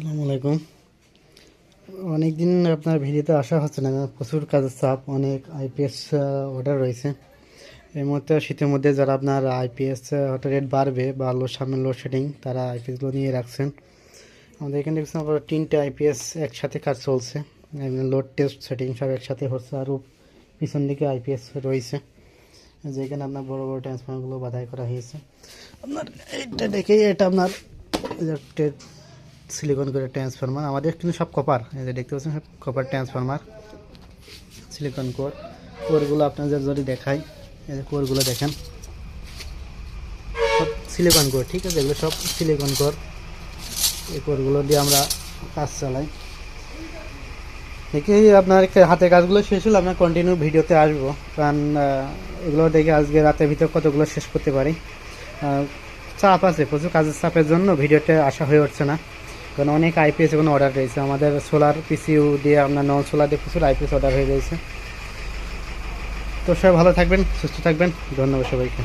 আসসালামু আলাইকুম অনেক দিন আপনার ভিডিওতে আসা হচ্ছে না প্রচুর কাজের চাপ, অনেক আইপিএস অর্ডার রয়েছে। এর মধ্যে শীতের মধ্যে যারা আপনার আইপিএস হয়তো রেট বাড়বে বা লোড সামনে লোড লোডশেডিং তারা আইপিএসগুলো নিয়ে রাখছেন। আমাদের এখানে দেখছেন আপনার তিনটে আইপিএস একসাথে কাজ চলছে। লোড টেস্ট সেটিং সব একসাথে হচ্ছে আরও পিছন দিকে আইপিএস রয়েছে। যেখানে আপনার বড় বড় ট্রান্সফর্মারগুলো বাধাই করা হয়েছে। আপনার এটা দেখেই এটা আপনার সিলিকন করে ট্রান্সফরমার আমাদের কিন্তু সব কপার এই যে দেখতে পাচ্ছেন, সব কপার ট্রান্সফরমার সিলিকন কোর কোরগুলো আপনাদের যদি দেখাই, এই যে কোরগুলো দেখেন। সব সিলিকন কোর ঠিক আছে? এগুলো সব সিলিকন কোর এই কোরগুলো দিয়ে আমরা কাজ চালাই। দেখি আপনার হাতে কাজগুলো শেষ হলে আপনার কন্টিনিউ ভিডিওতে আসব। কারণ এগুলো দেখে আজকে রাতের ভিতরে কতগুলো শেষ করতে পারি। চাপ আছে, প্রচুর কাজের চাপের জন্য ভিডিওতে আসা হয়ে উঠছে না। কারণ অনেক আইপিএস এখন অর্ডার রয়েছে। আমাদের সোলার পিসিউ দিয়ে আপনার নন সোলার দিয়ে প্রচুর আইপিএস অর্ডার হয়ে রয়েছে। তো সবাই ভালো থাকবেন, সুস্থ থাকবেন। ধন্যবাদ সবাইকে।